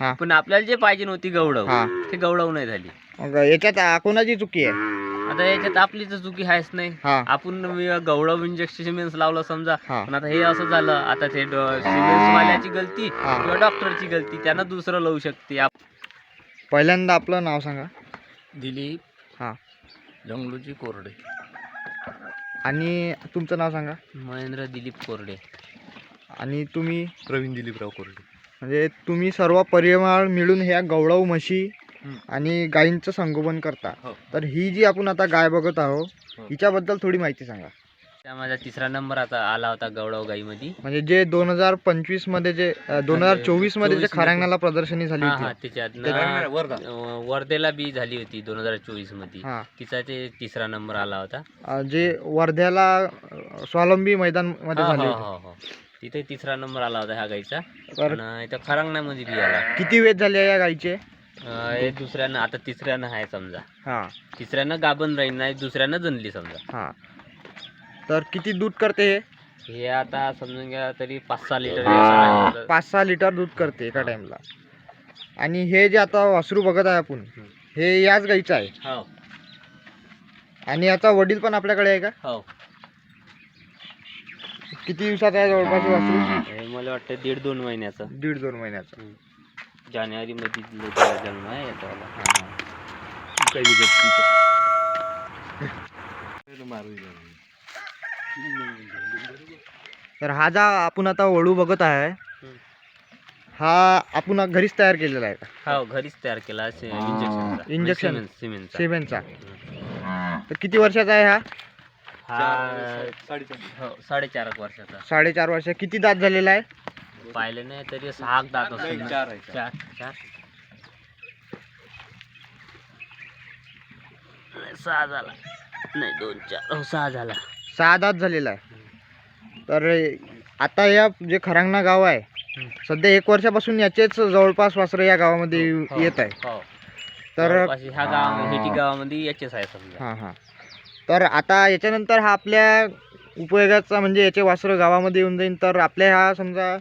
हा. पण आपल्याला जे पाहिजे नव्हती गवडव हा. ते गवडव नाही झाली. मग याच्यात आ- कोणाची चुकी आहे? आता याच्यात आपली तर चुकी आहेच नाही. हा. आपण वि- गवडव इंजेक्शन लावलं समजा. हा. पण आता हे असं झालं आता ते वाल्याची गलती हा. किंवा डॉक्टरची गलती त्यांना दुसरं लावू शकते आप- पहिल्यांदा आपलं नाव सांगा. दिलीप हा. जंगलूची कोरडे. आणि तुमचं नाव सांगा. महेंद्र दिलीप कोरडे. आणि तुम्ही? प्रवीण दिलीपराव कोरडे. म्हणजे तुम्ही सर्व परिवार मिळून ह्या गवळाऊ म्हशी. आणि गायींचं संगोपन करता हो. तर ही जी आपण आता गाय बघत आहोत हो. हिच्याबद्दल थोडी माहिती सांगा त्या माझा तिसरा नंबर आता आला होता गवडव गाईमध्ये म्हणजे जे दोन हजार पंचवीसमध्ये जे दोन हजार चोवीसमध्ये जे 24 मध्ये. खरांगणाला प्रदर्शनी झाली हा हा होती त्याच्यात वर्धा अं, वर्धेला बी झाली होती दोन हजार चोवीसमध्ये हा तिचा ते तिसरा नंबर आला होता अं, जे वर्ध्याला अं, स्वावलंबी मैदानमध्ये हा, झाले हा, होते हा, हा. तिथे तिसरा नंबर आला होता ह्या गाईचा. तर आणि इथं खरांगणामध्ये बी आला किती वेळ झाले या अं, हे दुसऱ्यानं आता तिसऱ्यानं आहे समजा. हा. तिसऱ्यानं गाभण राहील नाही दुसऱ्यानं जनली समजा. हा. तर किती दूध करते हे? हे आता समजून घ्या तरी पाच सहा लिटर असं आहे. पाच सहा लिटर दूध करते एका टाइमला. आणि हे जे आता वासरू बघत आहे आपण हं. हे याच गाईचं आहे. हो. आणि याचा वडील पण आपल्याकडे आहे का? हो. किती दिवसाचा आहे जवळपास हे वासरू हे मला वाटतं दीड दोन महिन्याचं. दीड दोन महिन्याचा. जानेवारी मध्ये जन्म आहे याचा. हा, हा. तर हा जा आपण आता वळू बघत आहे. हं. हा आपण घरीच तयार केलेला आहे का? हो घरीच तयार केला इंजेक्शनचा Injection. सिमेंटचा. सिमेंटचा तर किती वर्षाचा आहे हा? हा साडेचार हो साडेचार एक वर्षाचा. साडेचार वर्ष. किती दात झालेला आहे? पाहिले नाही तरी सहा दात असेल ना. चार आहे चार. चार नाही, सहा झाला. नाही दोन चार. हो सहा झाला. सहा दात झालेला आहे. तर आता या जे खरांगणा गाव आहे हं. सध्या एक वर्षापासून याचेच जवळपास वासरं या गावामध्ये येऊ- हो, येत आहे. हो. तर जवळपास ह्या गाव हेटी गावामध्ये याचेच आहे समजा हां हां. तर आता याच्यानंतर हा आपल्या उपयोगाचा म्हणजे याचे वासरं गावामध्ये येऊन जाईल तर आपल्या ह्या समजा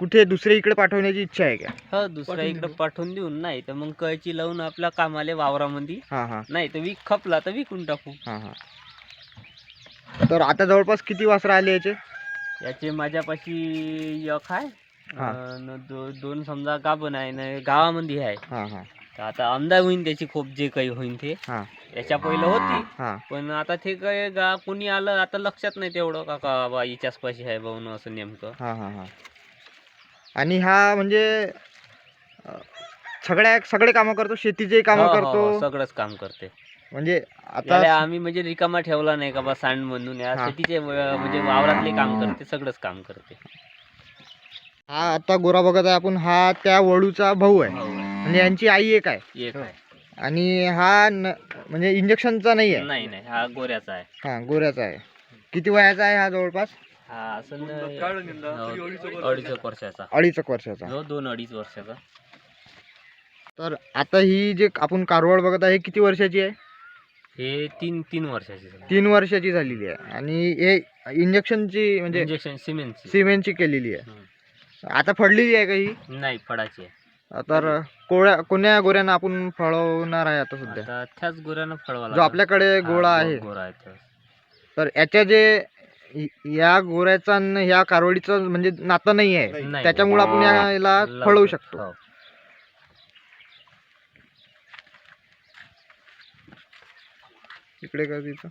कुठे दुसऱ्या इकडे पाठवण्याची इच्छा आहे का? हो दुसऱ्या इकडे पाठवून देऊन नाही तर मग कळची लावून आपल्या कामाले वावरामध्ये. हां हां. नाही तर वीक खपला तर विकून टाकू. हां हां. तर आता जवळपास किती वासरं आले याचे? याचे माझ्यापाशी एक आहे. हा. अन दो, दोन समजा गाभण आहे ना गावामध्ये आहे. हां हां. आता अंदाज होईन त्याची खूप जे काही होईन ते. हां. याच्या पहिलं होती. पण आता ते काय गा कोणी आलं आता लक्षात नाही तेवढं का का बा हिच्याच पाशी आहे भाऊन असं नेमकं. हां हां हां. आणि हा म्हणजे अं, सगळ्या सगळे कामं करतो शेतीचे कामं हो, हो, करतो. हो, सगळंच काम करते. म्हणजे याला आता आम्ही म्हणजे रिकामा ठेवला नाही का बा सांड म्हणून. या हा. शेतीचे व- म्हणजे वावरातले काम करते सगळंच काम करते. हा आता गोरा बघत आहे आपण हा त्या वळूचा भाऊ आहे. हो, म्हणजे यांची आई एक आहे. एक आहे. आणि हा न म्हणजे इंजेक्शनचा नाही आहे? नाही नाही. हा गोऱ्याचा आहे. हा गोऱ्याचा आहे. किती वयाचा आहे हा जवळपास? हा असं अडीच एक वर्षाचा. अडीच एक वर्षाचा. जो दोन अडीच वर्षाचा. तर आता ही जे आपण कारवड बघत आहे हे किती वर्षाची आहे? हे तीन तीन वर्षाची तीन वर्षाची झालेली आहे. आणि हे इंजेक्शनची म्हणजे इंजेक्शन सिमेंटची. सिमेंटची केलेली आहे. हम्म. आता फडलेली आहे का ही? नाही फडाची आहे. तर कोळ्या कोण्या गोऱ्यानं आपण फळवणार आहे आता सध्या आता त्याच गोऱ्यानं फळवा जो आपल्याकडे गोळा आहे गोरा आहे तो. तर याच्या जे य- या गोऱ्याचा आणि ह्या कारवडीचं म्हणजे नातं नाही आहे नाही. त्याच्यामुळे आपण या- याला. फळवू शकतो हो. इकडे का तिचं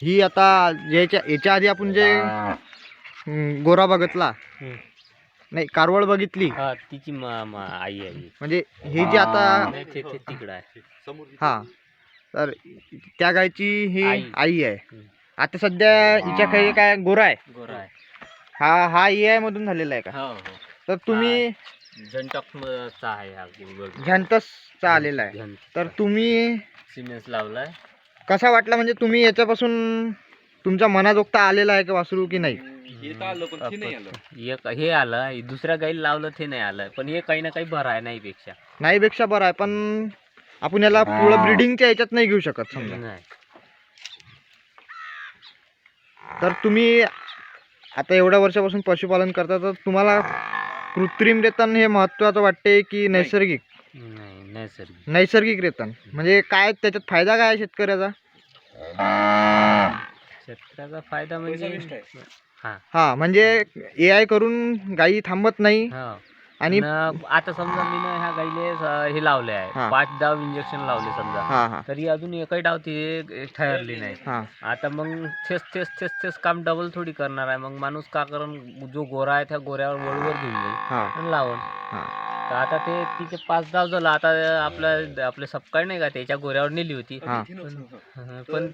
ही आता याच्या याच्या आधी आपण जे हम्म, गोरा बघितला. हम्म. नाही कारवड बघितली. हा तिची मा- मा- आई आहे ही. म्हणजे ही जी आता नाही, ते ते तिकडं आहे. समोर हा. तर त्या गायची ही आई. आई आहे. हम्म. आता सध्या हिच्या काही काय गोरा आहे. गोरा आहे. हा हा ई आय मधून झालेला आहे का? हो हो. तर तुम्ही आहे हा. झंटसचा आलेला आहे. तर तुम्ही सिमेंट लावलाय. कसा वाटला म्हणजे तुम्ही याच्यापासून तुमच्या मनाजोगता आलेला आहे का वासरू की नाही? हे तर आलं पण ते नाही आलं. एक हे आलं हे दुसऱ्या गाईला लावलं ते नाही आलं. पण हे काही ना काही भर आहे नाही पेक्षा नाही पेक्षा बरं आहे पण आपण याला पुढं ब्रिडिंगच्या याच्यात नाही घेऊ शकत समजा. नाही. तर तुम्ही आता एवढ्या वर्षापासून पशुपालन करता तर तुम्हाला कृत्रिम रेतन हे महत्त्वाचं वाटते की नैसर्गिक? नाही नैसर्गिक. नैसर्गिक रेतन. म्हणजे काय त्याच्यात फायदा काय आहे शेतकऱ्याचा? शेतकऱ्याचा फायदा म्हणजे. हा. हा म्हणजे ए आय करून गायी थांबत नाही हा. आणि न आता समजा मी ह्या गाईले स- हे लावले हा. आहे पाच डाव इंजेक्शन लावले समजा. हा हा. तरी अजून एकही डाव ती ठरली नाही. हा. आता मग तेच तेच तेच तेच काम डबल थोडी करणार आहे. मग माणूस का करण जो गोरा आहे त्या गोऱ्यावर वळूवर घेऊन जाईल हा. आणि लावण हा. तर आता ते तिचे पाच डाव झालं. आता आपल्या आपले सपकाळ नाही का त्याच्या गोऱ्यावर नेली होती. हा. हं, पण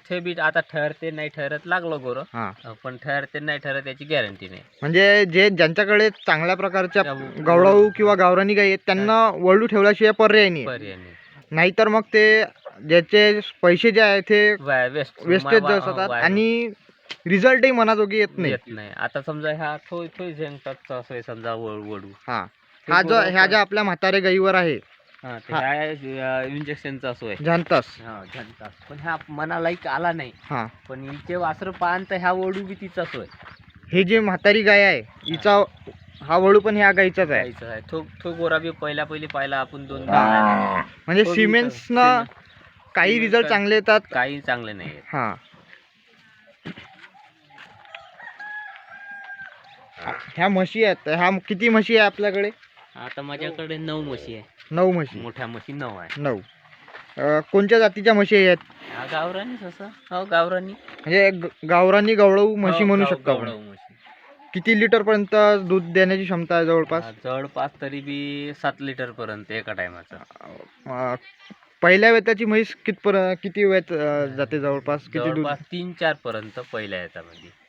ते- बी आता ठरते नाही ठरत लागलं गोरं. हा. पण ठरते नाही ठरत याची गॅरंटी नाही. म्हणजे जे ज्यांच्याकडे चांगल्या प्रकारच्या त्या- गवळाऊ किंवा गावरानी गाई आहेत त्यांना वळू ठेवल्याशिवाय पर्याय नाही. पर्याय नाही. नाहीतर मग ते ज्याचे पैसे जे आहेत ते वा- वेस्ट वेस्टेज वा- होतात वा- आणि रिझल्टही मनाजोगी येत नाही. येत नाही. आता समजा ह्या थोय थोय झेंगटाचा असं आहे समजा वळ वडू हा. हा जो ह्या ज्या आपल्या म्हातारे गाईवर आहे. हा इंजेक्शनचा असो आहे झांतस हा पण ह्या मनाला एक आला नाही. हा. पण हिचे वासर पाहन तर ह्या वडू बी तिचाच होय हे जे म्हातारी गाय आहे हिचा हा वळू पण ह्या गाईचाच आहे. गाईचा आहे. तो तो गोरा बी पहिल्या पहिली पाहिला आपण दोन म्हणजे तो बी सिमेंट्सनं काही सिमेंट रिझल्ट काय- चांगले येतात. काही चांगले नाही आहेत. हा. ह्या म्हशी आहेत. ह्या किती म्हशी आहे आपल्याकडे? आता माझ्याकडे नऊ म्हशी आहे. नऊ म्हशी. मोठ्या म्हशी नऊ आहे. नऊ. अं, कोणत्या जातीच्या म्हशी आहेत? हा गावरानीच असं हो गावरानी. म्हणजे ग- गावरानी गवळऊ म्हशी हो, म्हणू गाव- शकतो आपण. म्हशी. किती लिटर पर्यंत दूध देण्याची क्षमता आहे जवळपास? हा, जवळपास तरी बी सात लिटर पर्यंत एका टायमाचा अं, पहिल्या वेताची म्हैस कितपर किती वेत अं, जाते जवळपास? किती दूध? जवळपास तीन चार पर्यंत पहिल्या याच्यामध्ये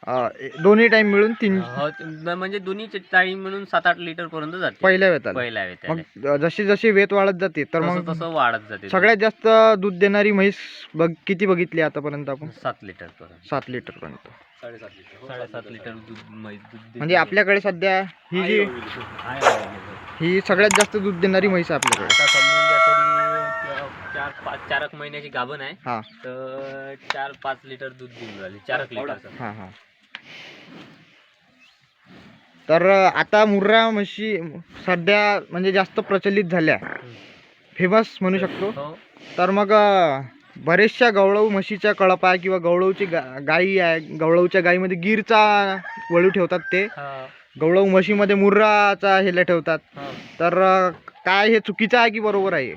दोन्ही टाइम मिळून तीन हो, ते- म्हणजे दोन्ही टाळी म्हणून सात आठ लिटर पर्यंत जाते. पहिल्या वेताला. पहिल्या मग वेळेला अं, जशी जशी वेत वाढत जाते तर तसं मग तसं वाढत जाते. सगळ्यात जास्त दूध देणारी म्हैस बघ किती बघितली आतापर्यंत आपण? सात लिटर पर्यंत. सात लिटर पर्यंत. साडेसात लिटर साडेसात लिटर दूध म्हैस दूध देते. म्हणजे आपल्याकडे सध्या ही जी आहे available. ही सगळ्यात जास्त दूध देणारी म्हैस आहे आपल्याकडे. आता समजून घ्या तरी चार पाच चार एक महिन्याची गाभण आहे. हा. तर चार पाच लिटर दूध देऊन राहिली. चार एक लिटरचं हा हा. तर आता मुर्रा म्हशी सध्या म्हणजे जास्त प्रचलित झाल्या. फेमस म्हणू शकतो. हो. तर मग बरेचशा गवळऊ म्हशीच्या कळपा किंवा गवळऊची गा गाई आहे. गवळऊच्या गाईमध्ये गिरचा वळू ठेवतात ते. गवळऊ म्हशीमध्ये मुर्राचा हेला ठेवतात. तर काय हे चुकीचं आहे की बरोबर आहे.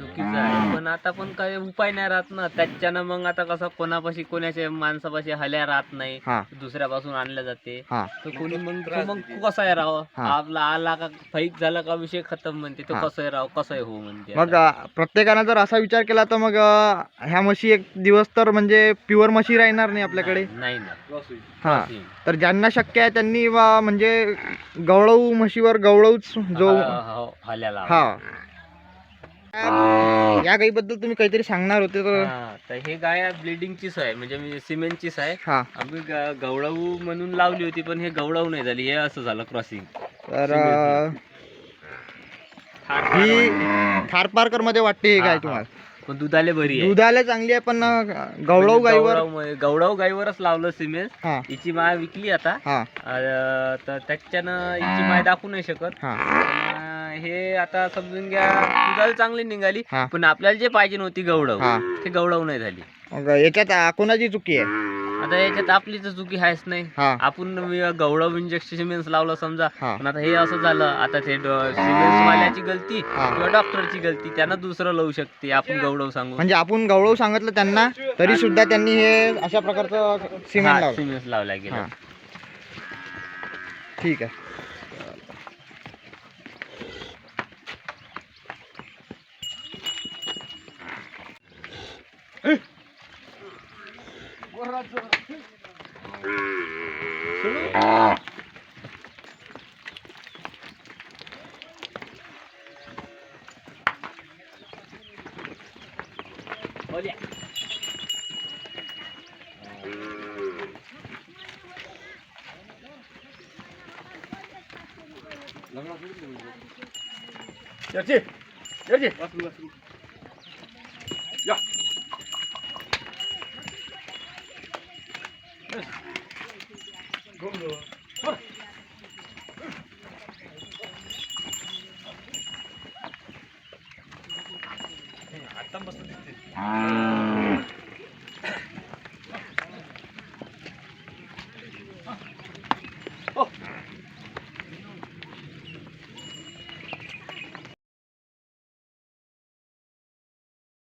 चुकीचं आहे. पण आता पण काही उपाय नाही राहत ना. त्याच्यानं मग आता कसं कोणापाशी कोणाच्या माणसापाशी हल्या राहत नाही. हा. दुसऱ्यापासून आणल्या जाते. हा. तर कोणी मग तो मग कसं आहे राव? हा. आपला आला का फाईक झाला का विषय खतम म्हणते. तो हा. कसं आहे राव? कसं आहे हो म्हणते मग आता. अं, प्रत्येकानं जर असा विचार केला तर मग अं, ह्या म्हशी एक दिवस तर म्हणजे प्युअर म्हशी राहणार नाही आपल्याकडे. नाही ना हा. तर ज्यांना शक्य आहे त्यांनी वा म्हणजे गवळऊ म्हशीवर गवळऊच जो हा, हो, हल्याला. हा. या गाईबद्दल तुम्ही काहीतरी सांगणार होते तर हा, तर हे गाय ब्लिडिंगचीच आहे म्हणजे मी सिमेंटचीच आहे. हा. आम्ही ग- गवळाऊ म्हणून लावली होती पण हे गवळाऊ नाही झाली हे असं झालं क्रॉसिंग तर अं, ही थारपारकरमध्ये वाटते ही गाय तुम्हाला. पण दुधाले बरी आहे. दुधाला चांगली आहे पण अं, गवळऊ गाईवर गवळाऊ गवळाऊ गाईवरच लावलं सिमेंट. हा. हिची माय विकली आता. हा. अं, तर त्याच्यानं हिची माय दाखवू नाही शकत. हा. पण हे आता समजून घ्या दुधाला चांगली निघाली हा. पण आपल्याला जे पाहिजे नव्हती हा. ते गवळाऊ नाही झाली. मग याच्यात कोणाची चुकी आहे? आता याच्यात आपली तर चुकी आहेच नाही. हा. आपण गवळाऊ इंजेक्शन सिमेंट लावलं समजा हा. पण आता हे असं झालं आता ते सिमेंट वाल्याची गलती हा. किंवा डॉक्टरची गलती त्यांना दुसरं लावू शकते आपण गवळव सांगू. म्हणजे आपण गवळऊ सांगितलं त्यांना तरी सुद्धा त्यांनी हे अशा प्रकारचं सिमेंट लावलं. सिमेंट लावला गेला हा. ठीक आहे. Olha. 열지 열지 왔습니다. Tam bastante.